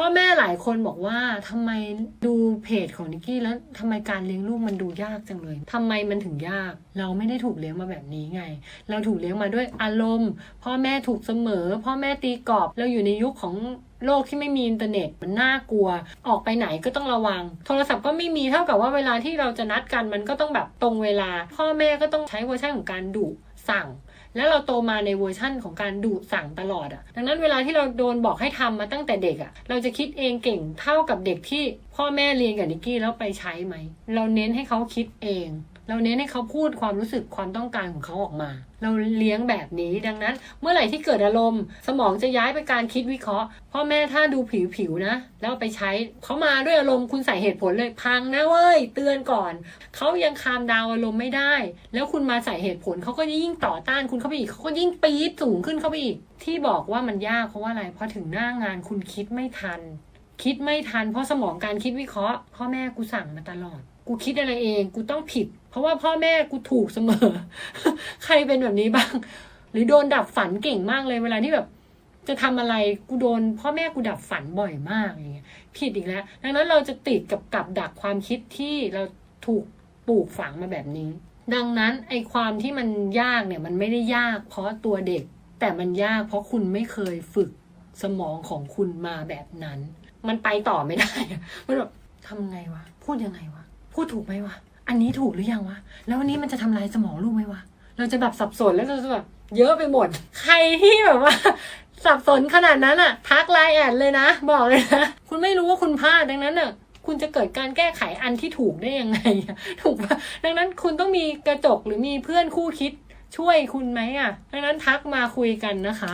พ่อแม่หลายคนบอกว่าทำไมดูเพจของนิกกี้แล้วทำไมการเลี้ยงลูกมันดูยากจังเลยทำไมมันถึงยาก เราไม่ได้ถูกเลี้ยงมาแบบนี้ไง เราถูกเลี้ยงมาด้วยอารมณ์ พ่อแม่ถูกเสมอ พ่อแม่ตีกรอบเราอยู่ในยุคของโลกที่ไม่มีอินเทอร์เน็ตมันน่ากลัว ออกไปไหนก็ต้องระวัง โทรศัพท์ก็ไม่มีเท่ากับว่าเวลาที่เราจะนัดกันมันก็ต้องแบบตรงเวลา พ่อแม่ก็ต้องใช้เวอร์ชันของการดุสั่ง แล้วเราโตมาในเวอร์ชั่นของการดุสั่งตลอดอะ่ะ ดังนั้นเวลาที่เราโดนบอกให้ทำมาตั้งแต่เด็กอะ่ะ เราจะคิดเองเก่งเท่ากับเด็กที่พ่อแม่เรียนกับนิกกี้แล้วไปใช้ไหม เราเน้นให้เขาคิดเอง เราเน้นให้เขาพูดความรู้สึกความต้องการของเขาออกมา เราเลี้ยงแบบนี้ดังนั้น เมื่อไหร่ที่เกิดอารมณ์ สมองจะย้ายไปการคิดวิเคราะห์พ่อแม่ถ้าดูผิวผิวๆนะ แล้วไปใช้เขามาด้วยอารมณ์คุณใส่เหตุผลเลยพังนะเว้ยเตือนก่อนเขายังคามดาวอารมณ์ไม่ได้ แล้วคุณมาใส่เหตุผลเขาก็ยิ่งต่อต้านคุณเข้าไปอีกเขาก็ยิ่งปี๊ดสูงขึ้นเข้าไปอีก ที่บอกว่ามันยากเพราะว่าอะไรเพราะถึงหน้างานคุณคิดไม่ทัน คิดไม่ทันเพราะสมองการคิดวิเคราะห์ พ่อแม่กูสั่งมาตลอด กูคิดอะไรเอง กูต้องผิด ราะว่าพ่อแม่กูถูกเสมอ ใครเป็นแบบนี้บ้าง หรือโดนดับฝันเก่งมากเลยเวลาที่แบบ จะทำอะไรกูโดน พ่อแม่กูดับฝันบ่อยมากอย่างเงี้ยผิดอีกแล้ว ดังนั้นเราจะติดกับกับดักความคิดที่เราถูกปลูกฝังมาแบบนี้ ดังนั้นไอความที่มันยากเนี่ย มันไม่ได้ยาก เพราะตัวเด็ก แต่มันยากเพราะคุณไม่เคยฝึกสมองของคุณมาแบบนั้น มันไปต่อไม่ได้ มันแบบทำไงวะ พูดยังไงวะ พูดถูกไหมวะ อันนี้ถูกหรือยังวะ แล้ววันนี้มันจะทำลายสมองลูกไหมวะ เราจะแบบสับสนแล้วเราจะแบบเยอะไปหมด ใครที่แบบว่า สับสนขนาดนั้นอะ ทักไลน์แอดเลยนะ บอกเลยนะ คุณไม่รู้ว่าคุณพลาดดังนั้นอะ คุณจะเกิดการแก้ไขอันที่ถูกได้ยังไง ถูกปะดังนั้นคุณต้องมีกระจกหรือมีเพื่อนคู่คิดช่วยคุณไหมอะ ดังนั้นทักมาคุยกันนะคะ